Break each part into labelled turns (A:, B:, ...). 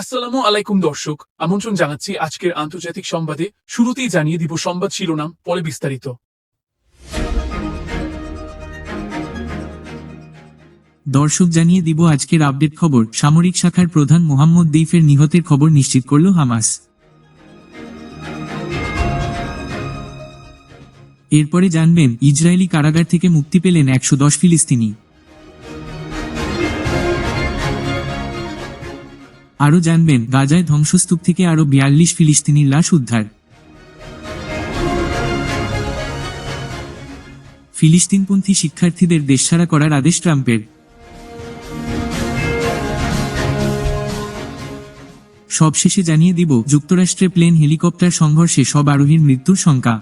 A: আসসালামু আলাইকুম, দর্শক। আমন্ত্রণ জানাচ্ছি আজকের আন্তর্জাতিক সংবাদে। শুরুতেই জানিয়ে দিব সংবাদ শিরোনাম, পরে বিস্তারিত।
B: দর্শক, জানিয়ে দিব আজকের আপডেট খবর। সামরিক শাখার প্রধান মোহাম্মদ দেইফের নিহতের খবর নিশ্চিত করল হামাস। এরপরে জানবেন, ইসরায়েলি কারাগার থেকে মুক্তি পেলেন একশো দশ ফিলিস্তিনি। আরও জানবেন, গাজায় ধ্বংসস্তূপ থেকে আরও বিয়াল্লিশ ফিলিস্তিনির লাশ উদ্ধার। ফিলিস্তিনপন্থী শিক্ষার্থীদের দেশছাড়া করার আদেশ ট্রাম্পের। সবশেষে জানিয়ে দিব, যুক্তরাষ্ট্রে প্লেন, হেলিকপ্টার সংঘর্ষে সব আরোহীর মৃত্যুর শঙ্কা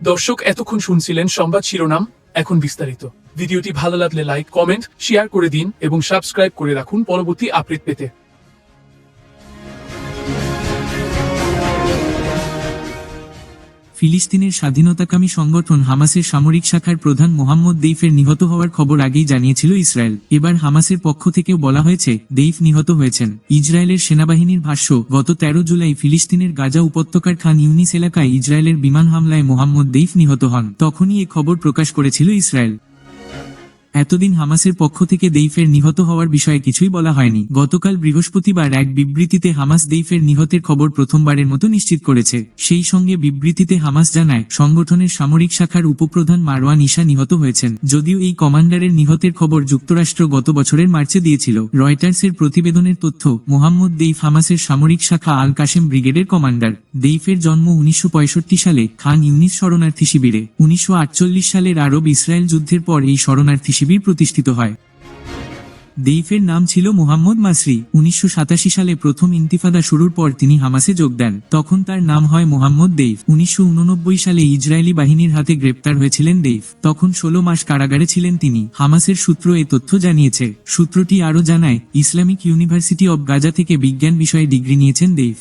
A: দর্শক, এতক্ষণ শুনছিলেন সংবাদ শিরোনাম, এখন বিস্তারিত। ভিডিওটি ভালো লাগলে লাইক, কমেন্ট, শেয়ার করে দিন এবং সাবস্ক্রাইব করে রাখুন পরবর্তী আপডেট পেতে।
B: ফিলিস্তিনের স্বাধীনতাকামী সংগঠন হামাসের সামরিক শাখার প্রধান মোহাম্মদ দেইফের নিহত হওয়ার খবর আগেই জানিয়েছিল ইসরায়েল। এবার হামাসের পক্ষ থেকেও বলা হয়েছে, দেইফ নিহত হয়েছেন। ইসরায়েলের সেনাবাহিনীর ভাষ্য, গত তেরো জুলাই ফিলিস্তিনের গাজা উপত্যকার খান ইউনিস এলাকায় ইসরায়েলের বিমান হামলায় মোহাম্মদ দেইফ নিহত হন। তখনই এ খবর প্রকাশ করেছিল ইসরায়েল। এতদিন হামাসের পক্ষ থেকে দেইফের নিহত হওয়ার বিষয়ে কিছুই বলা হয়নি। গতকাল বৃহস্পতিবার এক বিবৃতিতে হামাস দেইফের নিহতের খবর প্রথমবারের মতো নিশ্চিত করেছে। সেই সঙ্গে বিবৃতিতে হামাস জানায়, সংগঠনের সামরিক শাখার উপপ্রধান মারওয়ান ইশা নিহত হয়েছেন। যদিও এই কমান্ডারের নিহতের খবর যুক্তরাষ্ট্র গত বছরের মার্চে দিয়েছিল। রয়টার্সের প্রতিবেদনের তথ্য, মোহাম্মদ দেইফ হামাসের সামরিক শাখা আল কাশেম ব্রিগেডের কমান্ডার। দেইফের জন্ম উনিশশো পঁয়ষট্টি সালে খান ইউনিস শরণার্থী শিবিরে। উনিশশো আটচল্লিশ সালের আরব ইসরায়েল যুদ্ধের পর এই শরণার্থী শিবির প্রতিষ্ঠিত হয়। দেইফের নাম ছিল মোহাম্মদ মাসরি। উনিশশো সাতাশি সালে প্রথম ইন্তিফাদা শুরুর পর তিনি হামাসে যোগ দেন। তখন তার নাম হয় মোহাম্মদ দেইফ। উনিশশো উননব্বই সালে ইসরায়েলি বাহিনীর হাতে গ্রেপ্তার হয়েছিলেন দেইফ। তখন ষোলো মাস কারাগারে ছিলেন তিনি। হামাসের সূত্র এ তথ্য জানিয়েছে। সূত্রটি আরও জানায়, ইসলামিক ইউনিভার্সিটি অব গাজা থেকে বিজ্ঞান বিষয়ে ডিগ্রি নিয়েছেন দেইফ।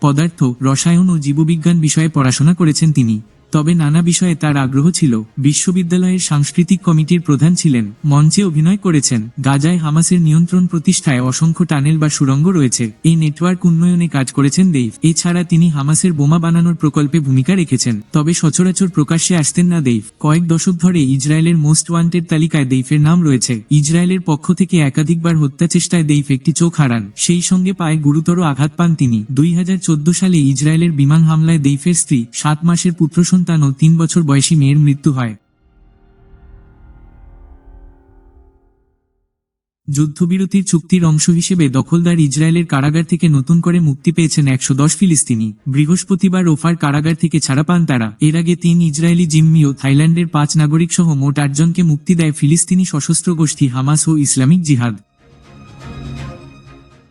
B: পদার্থ, রসায়ন ও জীববিজ্ঞান বিষয়ে পড়াশোনা করেছেন তিনি। তবে নানা বিষয়ে তার আগ্রহ ছিল। বিশ্ববিদ্যালয়ের সাংস্কৃতিক কমিটির প্রধান ছিলেন, মঞ্চে অভিনয় করেছেন। গাজায় হামাসের নিয়ন্ত্রণ প্রতিষ্ঠায় অসংখ্য টানেল বা সুড়ঙ্গ রয়েছে। এই নেটওয়ার্ক উন্নয়নে কাজ করেছেন দেইভ। এছাড়া তিনি হামাসের বোমা বানানোর প্রকল্পে ভূমিকা রেখেছেন। তবে সচরাচর প্রকাশ্যে আসতেন না দেইভ। কয়েক দশক ধরে ইসরায়েলের মোস্ট ওয়ান্টেড তালিকায় দেইফের নাম রয়েছে। ইসরায়েলের পক্ষ থেকে একাধিকবার হত্যা চেষ্টায় দেইফ একটি চোখ হারান। সেই সঙ্গে পায়ে গুরুতর আঘাত পান তিনি। দুই হাজার চোদ্দ সালে ইসরায়েলের বিমান হামলায় দেইফের স্ত্রী, সাত মাসের পুত্র সন্তান ও তিন বছর বয়সী মেয়ের মৃত্যু হয়। যুদ্ধবিরতির চুক্তির অংশ হিসেবে দখলদার ইসরায়েলের কারাগার থেকে নতুন করে মুক্তি পেয়েছেন একশো দশ ফিলিস্তিনি। বৃহস্পতিবার ওফার কারাগার থেকে ছাড়া পান তারা। এর আগে তিন ইসরায়েলি জিম্মি ও থাইল্যান্ডের পাঁচ নাগরিক সহ মোট আটজনকে মুক্তি দেয় ফিলিস্তিনি সশস্ত্র গোষ্ঠী হামাস ও ইসলামিক জিহাদ।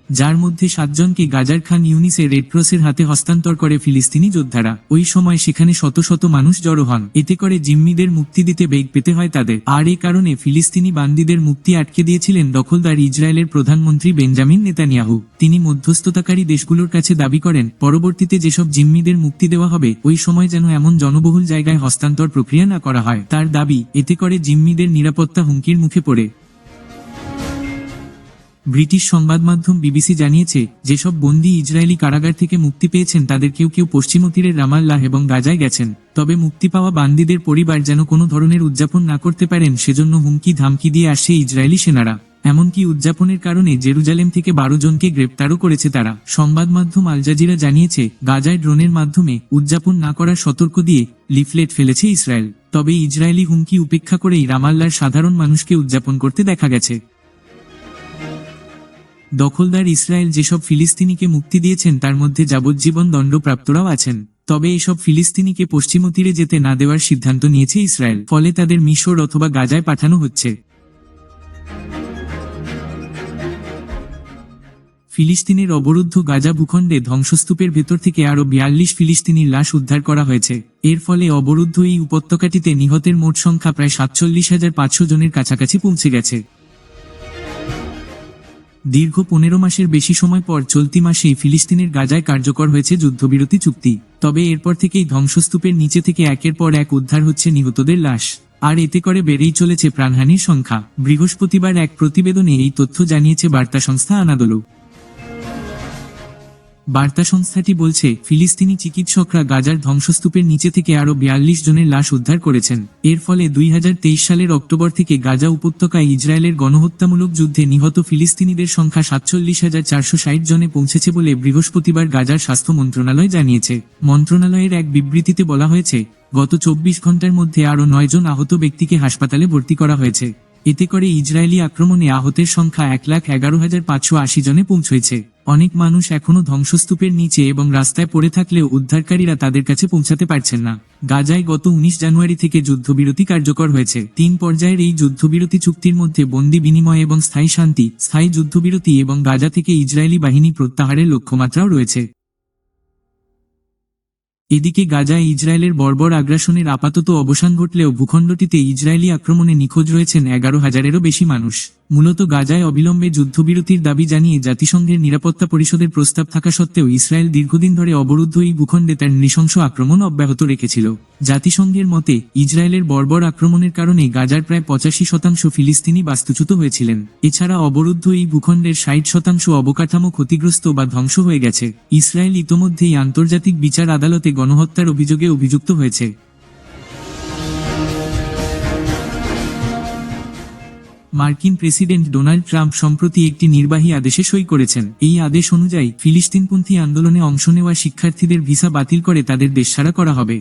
B: যার মধ্যে সাতজনকে গাজার খান ইউনিসে রেডক্রসের হাতে হস্তান্তর করে ফিলিস্তিনি যোদ্ধারা। ওই সময় সেখানে শত শত মানুষ জড়ো হন। এতে করে জিম্মিদের মুক্তি দিতে বেগ পেতে হয় তাদের। আর এ কারণে ফিলিস্তিনি বান্দিদের মুক্তি আটকে দিয়েছিলেন দখলদার ইসরায়েলের প্রধানমন্ত্রী বেঞ্জামিন নেতানিয়াহু। তিনি মধ্যস্থতাকারী দেশগুলোর কাছে দাবি করেন, পরবর্তীতে যেসব জিম্মিদের মুক্তি দেওয়া হবে, ওই সময় যেন এমন জনবহুল জায়গায় হস্তান্তর প্রক্রিয়া না করা হয়। তার দাবি, এতে করে জিম্মিদের নিরাপত্তা হুমকির মুখে পড়ে। ব্রিটিশ সংবাদ মাধ্যম বিবিসি জানিয়েছে, যেসব বন্দী ইসরায়েলি কারাগার থেকে মুক্তি পেয়েছেন তাদের কেউ কেউ পশ্চিম তীরের রামাল্লাহ এবং গাজায় গেছেন। তবে মুক্তি পাওয়া বান্দিদের পরিবার যেন কোনো ধরনের উদযাপন না করতে পারেন, সেজন্য হুমকি ধামকি দিয়ে আসে ইসরায়েলি সেনারা। এমনকি উদযাপনের কারণে জেরুজালেম থেকে বারো জনকে গ্রেপ্তারও করেছে তারা। সংবাদ মাধ্যম আল জাজিরা জানিয়েছে, গাজায় ড্রোনের মাধ্যমে উদযাপন না করার সতর্ক দিয়ে লিফলেট ফেলেছে ইসরায়েল। তবে ইসরায়েলি হুমকি উপেক্ষা করেই রামাল্লার সাধারণ মানুষকে উদযাপন করতে দেখা গেছে। দখলদার ইসরায়েল যেসব ফিলিস্তিনিকে মুক্তি দিয়েছেন তার মধ্যে যাবজ্জীবন দণ্ডপ্রাপ্তরাও আছেন। তবে এসব ফিলিস্তিনিকে পশ্চিম তীরে যেতে না দেওয়ার সিদ্ধান্ত নিয়েছে ইসরায়েল, ফলে তাদের মিশর অথবা গাজায় পাঠানো হচ্ছে। ফিলিস্তিনের অবরুদ্ধ গাজা ভূখণ্ডে ধ্বংসস্তূপের ভেতর থেকে আরও বিয়াল্লিশ ফিলিস্তিনির লাশ উদ্ধার করা হয়েছে। এর ফলে অবরুদ্ধ এই উপত্যকাটিতে নিহতের মোট সংখ্যা প্রায় সাতচল্লিশ হাজার পাঁচশো জনের কাছাকাছি পৌঁছে গেছে। দীর্ঘ পনেরো মাসের বেশি সময় পর চলতি মাসেই ফিলিস্তিনের গাজায় কার্যকর হয়েছে যুদ্ধবিরতি চুক্তি। তবে এরপর থেকেই ধ্বংসস্তূপের নিচে থেকে একের পর এক উদ্ধার হচ্ছে নিহতদের লাশ। আর এতে করে বেড়েই চলেছে প্রাণহানির সংখ্যা। বৃহস্পতিবার এক প্রতিবেদনে এই তথ্য জানিয়েছে বার্তা সংস্থা আনাদোলু। বার্তা সংস্থাটি বলছে, ফিলিস্তিনি চিকিৎসকরা গাজার ধ্বংসস্তূপের নিচে থেকে আরও বিয়াল্লিশ জনের লাশ উদ্ধার করেছেন। এর ফলে দুই হাজার তেইশ সালের অক্টোবর থেকে গাজা উপত্যকায় ইসরায়েলের গণহত্যামূলক যুদ্ধে নিহত ফিলিস্তিনিদের সংখ্যা সাতচল্লিশ হাজার চারশো ষাট জনে পৌঁছেছে বলে বৃহস্পতিবার গাজার স্বাস্থ্য মন্ত্রণালয় জানিয়েছে। মন্ত্রণালয়ের এক বিবৃতিতে বলা হয়েছে, গত চব্বিশ ঘণ্টার মধ্যে আরও নয়জন আহত ব্যক্তিকে হাসপাতালে ভর্তি করা হয়েছে। এতে করে ইসরায়েলি আক্রমণে আহতের সংখ্যা এক লাখ এগারো হাজার পাঁচশো আশি জনে পৌঁছেছে অনেক মানুষ এখনও ধ্বংসস্তূপের নিচে এবং রাস্তায় পড়ে থাকলেও উদ্ধারকারীরা তাদের কাছে পৌঁছাতে পারছেন না। গাজায় গত উনিশ জানুয়ারি থেকে যুদ্ধবিরতি কার্যকর হয়েছে। তিন পর্যায়ের এই যুদ্ধবিরতি চুক্তির মধ্যে বন্দি বিনিময় এবং স্থায়ী শান্তি, স্থায়ী যুদ্ধবিরতি এবং গাজা থেকে ইসরায়েলি বাহিনী প্রত্যাহারের লক্ষ্যমাত্রাও রয়েছে। এদিকে গাজায় ইসরায়েলের বর্বর আগ্রাসনের আপাতত অবসান ঘটলেও ভূখণ্ডটিতে ইসরায়েলি আক্রমণে নিখোঁজ রয়েছেন এগারো হাজারেরও বেশি মানুষ। মূলত গাজায় অবিলম্বে যুদ্ধবিরতির দাবি জানিয়ে জাতিসংঘের নিরাপত্তা পরিষদের প্রস্তাব থাকা সত্ত্বেও ইসরায়েল দীর্ঘদিন ধরে অবরুদ্ধ এই ভূখণ্ডে তার নৃশংস আক্রমণ অব্যাহত রেখেছিল। জাতিসংঘের মতে, ইসরায়েলের বর্বর আক্রমণের কারণে গাজার প্রায় পঁচাশি শতাংশ ফিলিস্তিনি বাস্তুচ্যুত হয়েছিলেন। এছাড়া অবরুদ্ধ এই ভূখণ্ডের ষাট শতাংশ অবকাঠামো ক্ষতিগ্রস্ত বা ধ্বংস হয়ে গেছে। ইসরায়েল ইতোমধ্যেই আন্তর্জাতিক বিচার আদালতে গণহত্যার অভিযোগে অভিযুক্ত হয়েছে। মার্কিন প্রেসিডেন্ট ডোনাল্ড ট্রাম্প সম্প্রতি একটি নির্বাহী আদেশে সই করেছেন। এই আদেশ অনুযায়ী ফিলিস্তিনপন্থী আন্দোলনে অংশ নেওয়া শিক্ষার্থীদের ভিসা বাতিল করে তাদের দেশ ছাড়া করা হবে।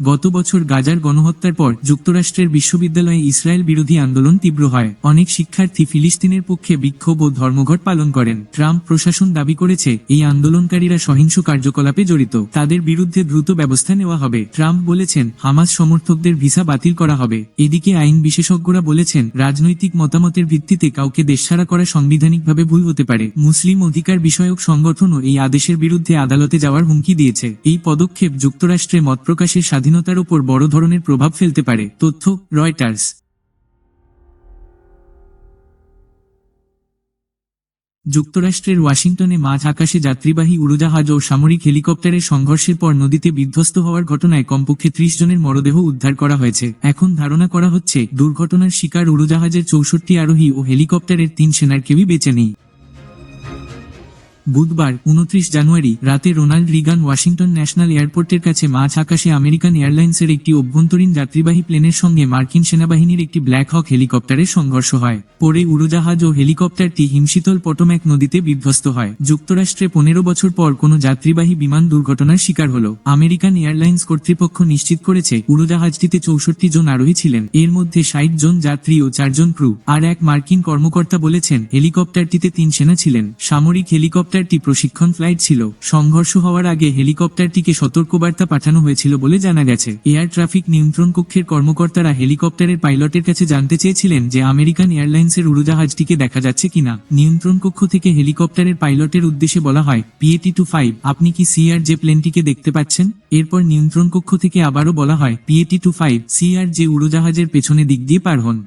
B: গত বছর গাজার গণহত্যার পর যুক্তরাষ্ট্রের বিশ্ববিদ্যালয়ে ইসরায়েল বিরোধী আন্দোলন তীব্র হয়। অনেক শিক্ষার্থী ফিলিস্তিনের পক্ষে বিক্ষোভ ও ধর্মঘট পালন করেন। ট্রাম্প প্রশাসন দাবি করেছে, এই আন্দোলনকারীরা সহিংস কার্যকলাপে জড়িত। তাদের বিরুদ্ধে দ্রুত ব্যবস্থা নেওয়া হবে। ট্রাম্প বলেছেন, হামাস সমর্থকদের ভিসা বাতিল করা হবে। এদিকে আইন বিশেষজ্ঞরা বলেছেন, রাজনৈতিক মতামতের ভিত্তিতে কাউকে দেশছাড়া করা সাংবিধানিকভাবে ভুল হতে পারে। মুসলিম অধিকার বিষয়ক সংগঠনও এই আদেশের বিরুদ্ধে আদালতে যাওয়ার হুমকি দিয়েছে। এই পদক্ষেপ যুক্তরাষ্ট্রে মত প্রকাশের স্বাধীনতার উপর বড় ধরনের প্রভাব ফেলতে পারে, তথ্য রয়টার্স। যুক্তরাষ্ট্রের ওয়াশিংটনে মাঝ আকাশে যাত্রীবাহী উড়োজাহাজ ও সামরিক হেলিকপ্টারের সংঘর্ষের পর নদীতে বিধ্বস্ত হওয়ার ঘটনায় কমপক্ষে ত্রিশ জনের মরদেহ উদ্ধার করা হয়েছে। এখন ধারণা করা হচ্ছে, দুর্ঘটনার শিকার উড়োজাহাজের চৌষট্টি আরোহী ও হেলিকপ্টারের তিন সেনার কেউই বেঁচে নেই। বুধবার, উনত্রিশ জানুয়ারি, রাতে রোনাল্ড রিগান ওয়াশিংটন ন্যাশনাল এয়ারপোর্টের কাছে মাঝ আকাশে আমেরিকান এয়ারলাইন্সের একটি অভ্যন্তরীণ যাত্রীবাহী প্লেনের সঙ্গে মার্কিন সেনাবাহিনীর একটি ব্ল্যাক হক হেলিকপ্টারের সংঘর্ষ হয়। পরে উড়োজাহাজ ও হেলিকপ্টারটি হিমশীতল পটোম্যাক নদীতে বিধ্বস্ত হয়। যুক্তরাষ্ট্রে পনেরো বছর পর কোনো যাত্রীবাহী বিমান দুর্ঘটনার শিকার হল। আমেরিকান এয়ারলাইন্স কর্তৃপক্ষ নিশ্চিত করেছে, উড়োজাহাজটিতে চৌষট্টি জন আরোহী ছিলেন। এর মধ্যে ষাট জন যাত্রী ও চারজন ক্রু। আর এক মার্কিন কর্মকর্তা বলেছেন, হেলিকপ্টারটিতে তিন সেনা ছিলেন। সামরিক হেলিকপ্টারটি প্রশিক্ষণ ফ্লাইট ছিল। সংঘর্ষ হওয়ার আগে হেলিকপ্টারটিকে সতর্কবার্তা পাঠানো হয়েছিল বলে জানা গেছে। এয়ার ট্রাফিক নিয়ন্ত্রণ কক্ষের কর্মকর্তারা হেলিকপ্টারের পাইলটের কাছে জানতে চেয়েছিলেন যে আমেরিকান এয়ারলাইন্সের উড়োজাহাজটিকে দেখা যাচ্ছে কিনা। নিয়ন্ত্রণ কক্ষ থেকে হেলিকপ্টারের পাইলটের উদ্দেশ্যে বলা হয় পিএটি টু ফাইভ আপনি কি সিআর যে প্লেনটিকে দেখতে পাচ্ছেন? এরপর নিয়ন্ত্রণ কক্ষ থেকে আবারও বলা হয় পিএটি টু ফাইভ সিআর যে উড়োজাহাজের পেছনে দিক দিয়ে পার হন।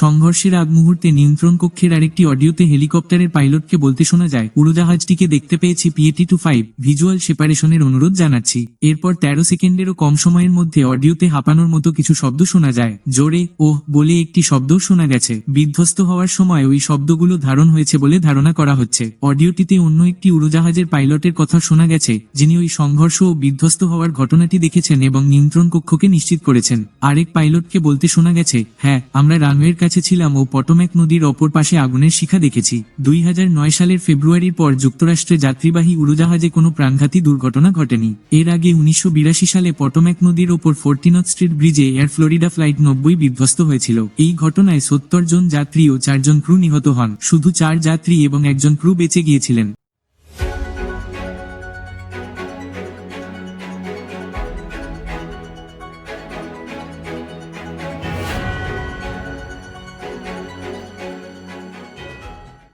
B: সংঘর্ষের আগ মুহূর্তে নিয়ন্ত্রণ কক্ষের আরেকটি অডিওতে হেলিকপ্টারের পাইলটকে বলতে শোনা যায়, উড়োজাহাজটিকে দেখতে পেয়েছি পিএটি টু ফাইভ ভিজুয়াল সেপারেশনের অনুরোধ জানাচ্ছি। এরপর তেরো সেকেন্ডেরও কম সময়ের মধ্যে অডিওতে হাঁপানোর মতো কিছু শব্দ শোনা যায়। জোরে ওহ বলে একটি শব্দ শোনা গেছে। বিধ্বস্ত হওয়ার সময় ওই শব্দগুলো ধারণ হয়েছে বলে ধারণা করা হচ্ছে। অডিওটিতে অন্য একটি উড়োজাহাজের পাইলটের কথা শোনা গেছে, যিনি ওই সংঘর্ষ ও বিধ্বস্ত হওয়ার ঘটনাটি দেখেছেন এবং নিয়ন্ত্রণ কক্ষকে নিশ্চিত করেছেন। আরেক পাইলটকে বলতে শোনা গেছে হ্যাঁ আমরা রানওয়ের কাছে ছিলাম ও পটোম্যাক নদীর অপর পাশে আগুনের শিখা দেখেছি। দুই হাজার নয় সালের ফেব্রুয়ারির পর যুক্তরাষ্ট্রে যাত্রীবাহী উড়োজাহাজে কোনো প্রাণঘাতী দুর্ঘটনা ঘটেনি। এর আগে উনিশশো বিরাশি সালে পটোম্যাক নদীর ওপর ফোরটিনথ স্ট্রিট ব্রিজে এয়ার ফ্লোরিডা ফ্লাইট নব্বই বিধ্বস্ত হয়েছিল। এই ঘটনায় সত্তর জন যাত্রী ও চারজন ক্রু নিহত হন। শুধু চার যাত্রী এবং একজন ক্রু বেঁচে গিয়েছিলেন।